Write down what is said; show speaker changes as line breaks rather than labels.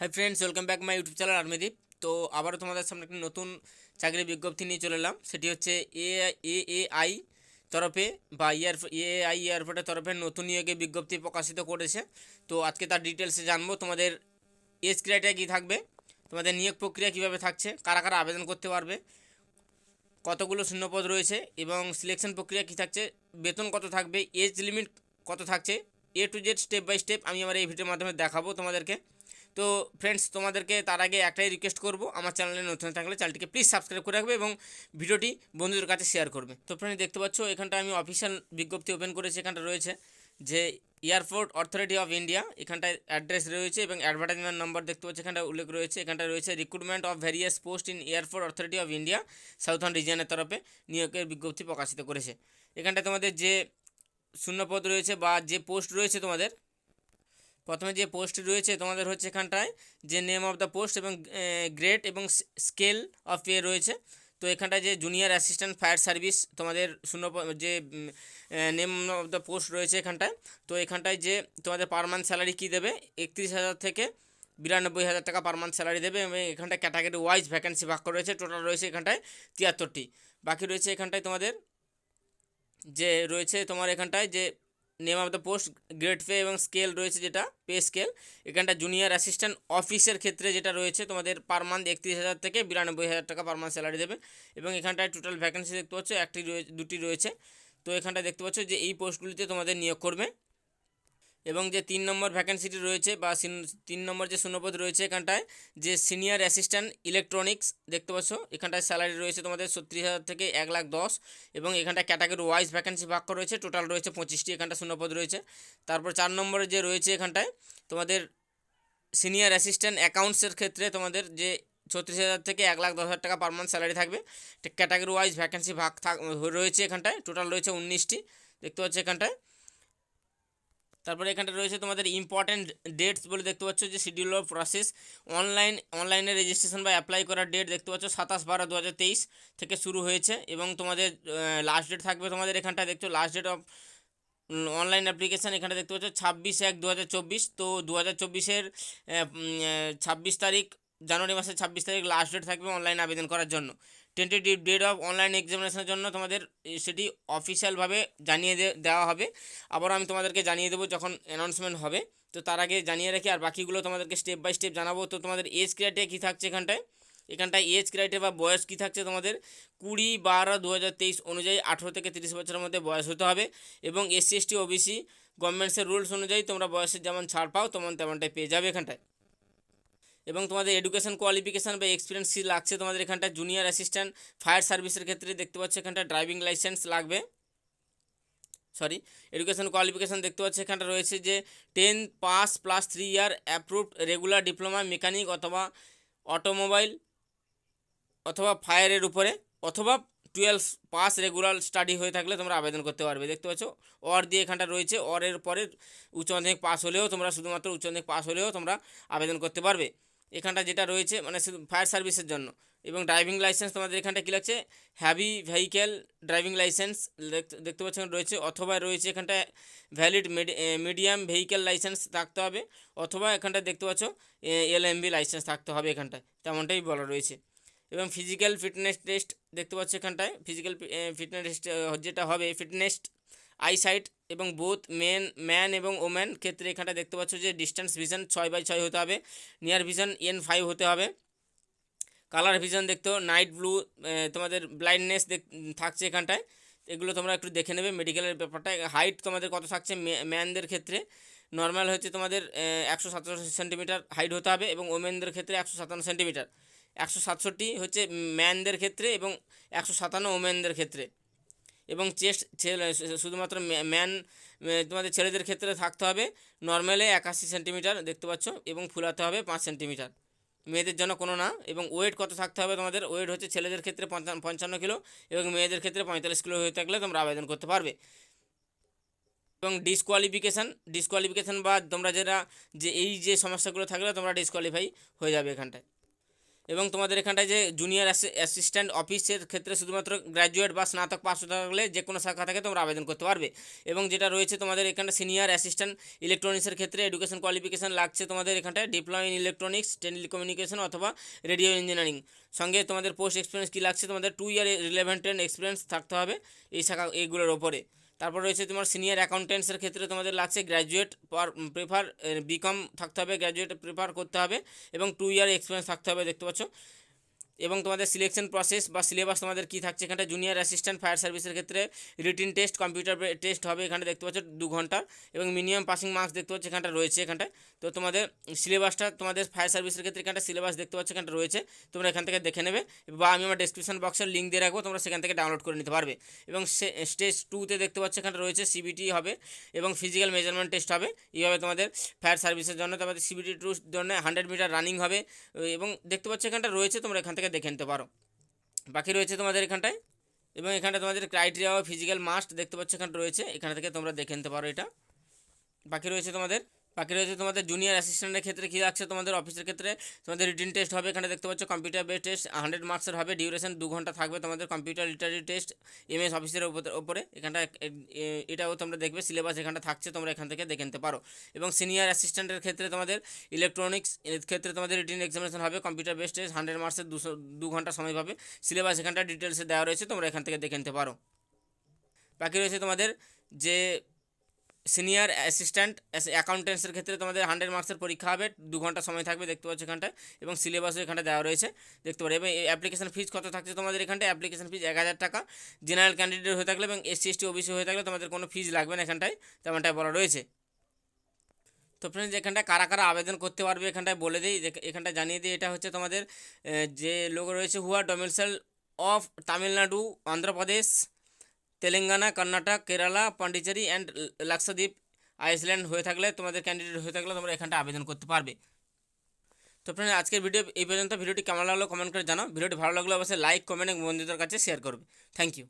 Hi friends welcome back my YouTube channel Armideep তো আবারও তোমাদের সামনে একটি নতুন চাকরির বিজ্ঞপ্তি নিয়ে চলে এলাম। সেটি হচ্ছে এ এ আই তরফে বা ইয়ার এ আই এয়ারপোর্টের তরফে নতুন নিয়োগের বিজ্ঞপ্তি প্রকাশিত করেছে। তো আজকে তার ডিটেলসে জানব, তোমাদের এজ ক্রাইটেরিয়া কী থাকবে, তোমাদের নিয়োগ প্রক্রিয়া কীভাবে থাকছে, কারা কারা আবেদন করতে পারবে, কতগুলো শূন্যপদ রয়েছে এবং সিলেকশন প্রক্রিয়া কী থাকছে, বেতন কত থাকবে এজ লিমিট কত থাকছে A to Z step by step আমি আমার এই ভিডিওর মাধ্যমে দেখাবো তোমাদেরকে। তো ফ্রেন্ডস তোমাদেরকে তার আগে একটাই রিকোয়েস্ট করব, আমার চ্যানেলে নতুন থাকলে চ্যানেলটিকে প্লিজ সাবস্ক্রাইব করে রাখবে এবং ভিডিওটি বন্ধুদের কাছে শেয়ার করবে। তো ফ্রেন্ড দেখতে পাচ্ছ এখানটা আমি অফিসিয়াল বিজ্ঞপ্তি ওপেন করেছি, এখানটা রয়েছে যে এয়ারপোর্ট অথরিটি অফ ইন্ডিয়া এখানটায় অ্যাড্রেস রয়েছে এবং অ্যাডভার্টাইজমেন্ট নাম্বার দেখতে পাচ্ছি এখানটা উল্লেখ রয়েছে এখানটা রয়েছে recruitment of various post in airport authority of India southern রিজিয়নের তরফে নিয়োগের বিজ্ঞপ্তি প্রকাশিত করেছে। এখানটায় তোমাদের যে শূন্যপদ রয়েছে বা যে পোস্ট রয়েছে তোমাদের প্রথমে যে পোস্ট রয়েছে তোমাদের হচ্ছে এখানটায়, যে নেম অফ দ্য পোস্ট এবং গ্রেড এবং স্কেল অফ পে রয়েছে। তো এখানটায় যে জুনিয়র অ্যাসিস্ট্যান্ট ফায়ার সার্ভিস তোমাদের শূন্য যে নেম অফ দ্য পোস্ট রয়েছে এখানটায়। তো এখানটায় যে তোমাদের পার মান্থ স্যালারি কী দেবে? একত্রিশ হাজার থেকে বিরানব্বই হাজার টাকা পার মান্থ স্যালারি দেবে এবং এখানটায় ক্যাটাগরি ওয়াইজ ভ্যাকেন্সি ভাগ করা রয়েছে টোটাল রয়েছে এখানটায় তিয়াত্তরটি। বাকি রয়েছে এখানটায় তোমাদের যে, রয়েছে তোমার এখানটায় যে name of the post grade pay এবং স্কেল রয়েছে যেটা পে স্কেল এখানটা জুনিয়র অ্যাসিস্ট্যান্ট অফিসের ক্ষেত্রে যেটা রয়েছে, তোমাদের পার মান্থ একত্রিশ হাজার থেকে বিরানব্বই হাজার টাকা পার মান্থ স্যালারি দেবে। এবং এখানটায় টোটাল ভ্যাকেন্সি দেখতে পাচ্ছ, একটি রয়েছে দুটি রয়েছে। তো এখানটায় দেখতে পাচ্ছ যে এই পোস্টগুলিতে তোমাদের নিয়োগ করবে। এবং যে তিন নম্বর ভ্যাকেন্সিটি রয়েছে বা তিন নম্বর যে শূন্যপদ রয়েছে এখানটায়, যে সিনিয়র অ্যাসিস্ট্যান্ট ইলেকট্রনিক্স দেখতে পাচ্ছ? এখানটায় স্যালারি রয়েছে তোমাদের ছত্রিশ হাজার থেকে এক লাখ দশ এবং এখানটায় ক্যাটাগরি ওয়াইজ ভ্যাকেন্সি ভাগ করা রয়েছে টোটাল রয়েছে পঁচিশটি, এখানটা শূন্যপদ রয়েছে। তারপর চার নম্বরে যে রয়েছে এখানটায়, তোমাদের সিনিয়র অ্যাসিস্ট্যান্ট অ্যাকাউন্টসের ক্ষেত্রে তোমাদের যে ছত্রিশ হাজার থেকে এক লাখ দশ হাজার টাকা পার মান্থ স্যালারি থাকবে ক্যাটাগরি ওয়াইজ ভ্যাকেন্সি ভাগ থাক, রয়েছে এখানটায় টোটাল রয়েছে উনিশটি, দেখতে পাচ্ছ এখানটায়। তারপরে এখানটা রয়েছে তোমাদের ইম্পর্ট্যান্ট ডেটস বলে দেখতে পাচ্ছ যে শিডিউল অফ প্রসেস অনলাইন অনলাইনে রেজিস্ট্রেশন বা অ্যাপ্লাই করার ডেট দেখতে পাচ্ছ সাতাশ বারো দু থেকে শুরু হয়েছে এবং তোমাদের লাস্ট ডেট থাকবে তোমাদের এখানটা দেখছ last date of online application এখানে দেখতে পাচ্ছ ছাব্বিশ এক দু তো দু হাজার চব্বিশের ছাব্বিশ তারিখ, জানুয়ারি মাসের ছাব্বিশ তারিখ লাস্ট ডেট থাকবে অনলাইন আবেদন করার জন্য। টেন্টেটিভ ডেট অফ অনলাইন এক্সামিনেশনের জন্য তোমাদের সেটি অফিসিয়ালভাবে জানিয়ে দেওয়া হবে। আবার আমি তোমাদেরকে জানিয়ে দেবো যখন অ্যানাউন্সমেন্ট হবে। তো তার আগে জানিয়ে রাখি, আর বাকিগুলো তোমাদেরকে স্টেপ বাই স্টেপ জানাব। তো তোমাদের এজ ক্রাইটেরিয়া কী থাকছে এখানটায়? এখানটায় এজ ক্রাইটেরিয়া বা বয়স কী থাকছে তোমাদের? কুড়ি, বারো দু অনুযায়ী আঠেরো থেকে তিরিশ বছরের মধ্যে বয়স হতে হবে এবং এসসি এসটি ওবিসি গভর্নমেন্টসের রুলস অনুযায়ী তোমরা বয়সের যেমন ছাড় পাও, তেমন তেমনটাই পেয়ে যাবে এখানটায়। এবং তোমাদের এডুকেশন কোয়ালিফিকেশান বা এক্সপিরিয়েন্স লাগছে তোমাদের এখানটা জুনিয়র অ্যাসিস্ট্যান্ট ফায়ার সার্ভিসের ক্ষেত্রে দেখতে পাচ্ছ এখানটা ড্রাইভিং লাইসেন্স লাগবে। সরি এডুকেশন কোয়ালিফিকেশান দেখতে পাচ্ছ এখানটা রয়েছে যে ten pass plus three year approved regular diploma mechanic অথবা অটোমোবাইল অথবা ফায়ারের উপরে অথবা টুয়েলভ পাস রেগুলার স্টাডি হয়ে থাকলে তোমরা আবেদন করতে পারবে। দেখতে পাচ্ছ? অর দিয়ে এখানটা রয়েছে অরের পরে উচ্চ মাধ্যমিক পাস হলেও তোমরা শুধুমাত্র উচ্চ মাধ্যমিক পাস হলেও তোমরা আবেদন করতে পারবে। এখানটা যেটা রয়েছে মানে ফায়ার সার্ভিসের জন্য। এবং ড্রাইভিং লাইসেন্স তোমাদের এখানটা কী লাগছে? হ্যাভি ভেহিক্যাল ড্রাইভিং লাইসেন্স দেখতে পাচ্ছ রয়েছে, অথবা রয়েছে এখানটা ভ্যালিড মিডিয়াম ভেহিক্যাল লাইসেন্স থাকতে হবে, অথবা এখানটা দেখতে পাচ্ছ এলএমবি লাইসেন্স থাকতে হবে এখানটায়, তেমনটাই বলা রয়েছে। এবং ফিজিক্যাল ফিটনেস টেস্ট দেখতে পাচ্ছ এখানটায় ফিজিক্যাল ফিটনেস টেস্ট যেটা হবে ফিটনেস আইসাইট এবং বোথ মেন ম্যান এবং ওম্যান ক্ষেত্রে এখানটা দেখতে পাচ্ছ যে ডিস্টেন্স ভিশন ছয় বাই ছয় হতে হবে নিয়ার ভিশন এন ফাইভ হতে হবে। কালার ভিশন দেখতে নাইট ব্লু তোমাদের ব্লাইন্ডনেস থাকছে এখানটায়। এগুলো তোমরা একটু দেখে নেবে মেডিকেলের ব্যাপারটা। হাইট তোমাদের কত থাকছে ম্যানদের ক্ষেত্রে? নর্মাল হচ্ছে তোমাদের একশো সাতান্ন সেন্টিমিটার হাইট হতে হবে এবং ওমেনদের ক্ষেত্রে একশো সাতান্ন সেন্টিমিটার একশো সাতষট্টি হচ্ছে ম্যানদের ক্ষেত্রে এবং একশো সাতান্ন ওমেনদের ক্ষেত্রে। এবং চেস্ট শুধুমাত্র ম্যান তোমাদের ছেলেদের ক্ষেত্রে থাকতে হবে। নর্মালে একাশি সেন্টিমিটার দেখতে পাচ্ছ এবং ফুলাতে হবে পাঁচ সেন্টিমিটার। মেয়েদের জন্য কোনো না এবং ওয়েট কত থাকতে হবে তোমাদের? ওয়েট হচ্ছে ছেলেদের ক্ষেত্রে পঞ্চান্ন কিলো এবং মেয়েদের ক্ষেত্রে পঁয়তাল্লিশ কিলো হয়ে থাকলে তোমরা আবেদন করতে পারবে। এবং ডিসকোয়ালিফিকেশান ডিসকোয়ালিফিকেশান বা তোমরা যেটা, যে এই যে সমস্যাগুলো থাকলে তোমরা ডিসকোয়ালিফাই হয়ে যাবে এখানটায়। এবং তোমাদের এখানটায় যে জুনিয়র অ্যাসিস্ট্যান্ট অফিসের ক্ষেত্রে শুধুমাত্র গ্র্যাজুয়েট বা স্নাতক পাস থাকলে যে কোনো শাখা থেকে তোমরা আবেদন করতে পারবে। এবং যেটা রয়েছে তোমাদের এখানটা সিনিয়র অ্যাসিস্ট্যান্ট ইলেকট্রনিক্সের ক্ষেত্রে এডুকেশন কোয়ালিফিকেশন লাগছে তোমাদের এখানটায় ডিপ্লোমা ইন ইলেকট্রনিক্স টেলিকমিউনিকেশন অথবা রেডিও ইঞ্জিনিয়ারিং সঙ্গে তোমাদের পোস্ট এক্সপিরিয়েন্স কী লাগছে তোমাদের টু ইয়ার রিলেভেন্ট এক্সপিরিয়েন্স থাকতে হবে এই শাখা, এইগুলোর ওপরে। তারপর রয়েছে তোমার সিনিয়র অ্যাকাউন্টেন্টসের ক্ষেত্রে তোমাদের লাগছে গ্র্যাজুয়েট পার প্রেফার বিকম থাকতে হবে গ্র্যাজুয়েট প্রেফার করতে হবে এবং টু ইয়ার এক্সপিরিয়েন্স থাকতে হবে, দেখতে পাচ্ছ? এবং তোমাদের সিলেকশন প্রসেস বা সিলেবাস তোমাদের কী থাকছে এখানটা? জুনিয়র অ্যাসিস্ট্যান্ট ফায়ার সার্ভিসের ক্ষেত্রে রিটিন টেস্ট কম্পিউটার টেস্ট হবে এখানে দেখতে পাচ্ছ দু ঘণ্টা এবং মিনিমাম পাসিং মার্কস দেখতে পাচ্ছ এখানটা রয়েছে এখানটায় তো তোমাদের সিলেবাসটা তোমাদের ফায়ার সার্ভিসের ক্ষেত্রে এখানটা সিলেবাস দেখতে পাচ্ছ এখানটা রয়েছে। তোমরা এখান থেকে দেখে নেবে বা আমি আমার ডেসক্রিপশন বক্সের লিঙ্ক দিয়ে রাখব, তোমরা সেখান থেকে ডাউনলোড করে নিতে পারবে। এবং স্টেজ টুতে দেখতে পাচ্ছ এখানটা রয়েছে সিবিটি হবে এবং ফিজিক্যাল মেজারমেন্ট টেস্ট হবে। এইভাবে তোমাদের ফায়ার সার্ভিসের জন্য তোমাদের সিবিটি টুর জন্য হান্ড্রেড মিটার রানিং হবে। এবং দেখতে পাচ্ছ এখানটা রয়েছে, তোমরা এখান থেকে দেখে নিতে পারো। বাকি রয়েছে তোমাদের এখানটায়। এবং এখানটা তোমাদের ক্রাইটেরিয়া ও ফিজিক্যাল মাস্ট দেখতে পাচ্ছ, এখানটা রয়েছে। এখান থেকে তোমরা দেখে নিতে পারো এটা। বাকি রয়েছে তোমাদের বাকি রয়েছে তোমাদের জুনিয়র অ্যাসিস্ট্যান্টের ক্ষেত্রে কী লাগছে তোমাদের অফিসের ক্ষেত্রে? তোমাদের রিটিন টেস্ট হবে, এখানে দেখতে পাচ্ছ কম্পিউটার বেস টেস্ট হান্ড্রেড মার্কসের হবে ডিউরেশন দু ঘণ্টা থাকবে তোমাদের কম্পিউটার লিটারি টেস্ট এমএস অফিসের ওপরে এখানটা এটাও তোমরা দেখবে সিলেবাস এখানটা থাকছে, তোমরা এখান থেকে দেখে নিতে পারো। এবং সিনিয়র অ্যাসিস্ট্যান্টের ক্ষেত্রে তোমাদের ইলেকট্রনিক্স এর ক্ষেত্রে তোমাদের রিটিন এক্সামিনেশন হবে কম্পিউটার বেস টেস্ট হান্ড্রেড মার্কসের দুশো, দু ঘণ্টা সময় পাবে। সিলেবাস এখানটা ডিটেলসে দেওয়া রয়েছে, তোমরা এখান থেকে দেখে নিতে পারো। বাকি রয়েছে তোমাদের যে সিনিয়র অ্যাসিস্ট্যান্ট অ্যাকাউন্টেন্টসের ক্ষেত্রে তোমাদের হান্ড্রেড মার্কসের পরীক্ষা হবে, দু ঘণ্টা সময় থাকবে দেখতে পাচ্ছ এখানটায় এবং সিলেবাসও এখানটা দেওয়া রয়েছে, দেখতে পারো। এবং অ্যাপ্লিকেশন ফিজ কত থাকছে তোমাদের এখানটায়? অ্যাপ্লিকেশন ফিজ এক হাজার টাকা। জেনারেল ক্যান্ডিডেট হয়ে থাকলে এবং এসসি এসটি ওবিসি হয়ে থাকলে তোমাদের কোনো ফিজ লাগবে না এখানটায়, তেমনটাই বলা রয়েছে। তো ফ্রেন্ডস এখানটায় কারা কারা আবেদন করতে পারবে এখানটায় বলে দিই এখানটায় জানিয়ে দিই, এটা হচ্ছে তোমাদের যে লোক রয়েছে হুয়া domicile of Tamil Nadu Andhra Pradesh Telangana, Karnataka, Kerala, Pondicherry and Lakshadweep, island হয়ে থাকলে তোমাদের ক্যান্ডিডেট হয়ে থাকলে তোমরা এখানটা আবেদন করতে পারবে। তো ফ্রেন্ড আজকের ভিডিও এই পর্যন্ত। ভিডিওটি কেমন লাগল কমেন্ট করে জানাও। ভিডিওটি ভালো লাগলে অবশ্যই লাইক কমেন্ট এবং বন্ধুদের কাছে শেয়ার করবে। Thank you